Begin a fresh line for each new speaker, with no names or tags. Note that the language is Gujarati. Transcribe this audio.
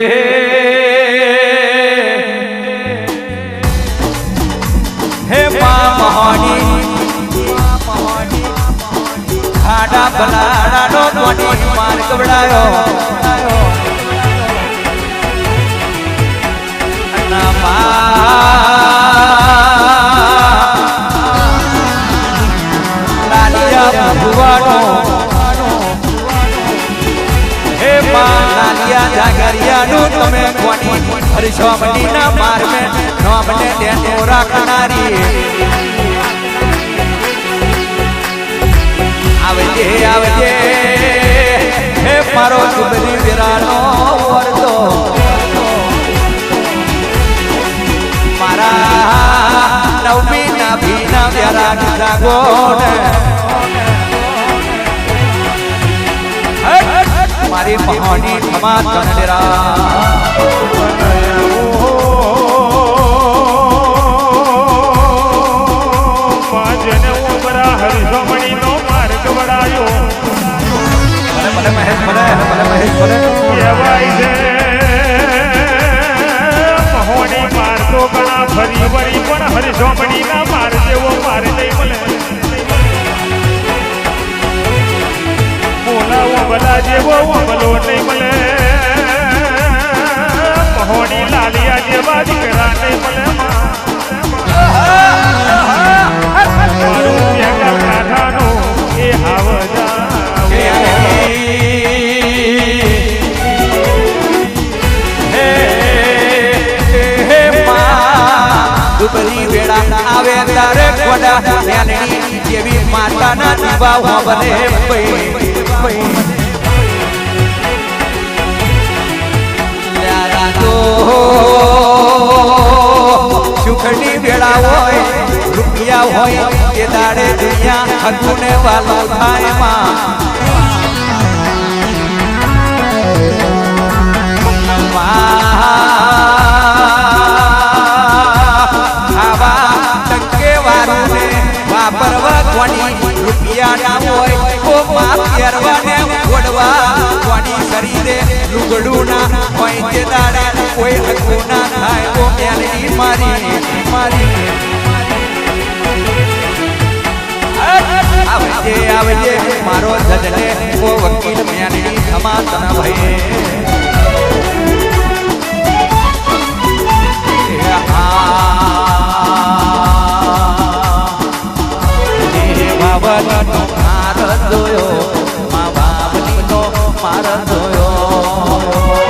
હે મા મહોની ખાડા બલાડાનો ધોની માર ગવડાયો ના લાલિયા જાગરિયાનું તમે કોની? હરિસ્વામણીના માર મે. નોમને દેતો રાખનારી આવજે આવજે. હે મારો દુબરી વિરાનો વરતો મારા નવમી ના ભીના વ્યારા દીધા મહોની
જેને ઉમરા હરિભમણીનો માર્ગ વડાયો.
ભલે મહેશ ભલે ભલે મહેશ ભલે.
કહેવાય છે મહોની મારતો ઘણા ફરી વળી પણ હરિભમણીના ઉમલો નહીં મળે મહોની લાલિયા જેવા દીકરા નહીં મળે
આવે તારે કોડા જેવી માતાના દીવા બને ભાઈ પઈ સુખની વેળા હોય, રૂપિયા હોય તે દાડે દુનિયા હકુને વાલો થાયમાં. ટકે વાપરવા કોની હોય ઓ માં પહેરવાને ઓડવા કોની ના હોય કોઈ હકુ ના થાય. મારા જોયો મા બાપની તો મારા જોયો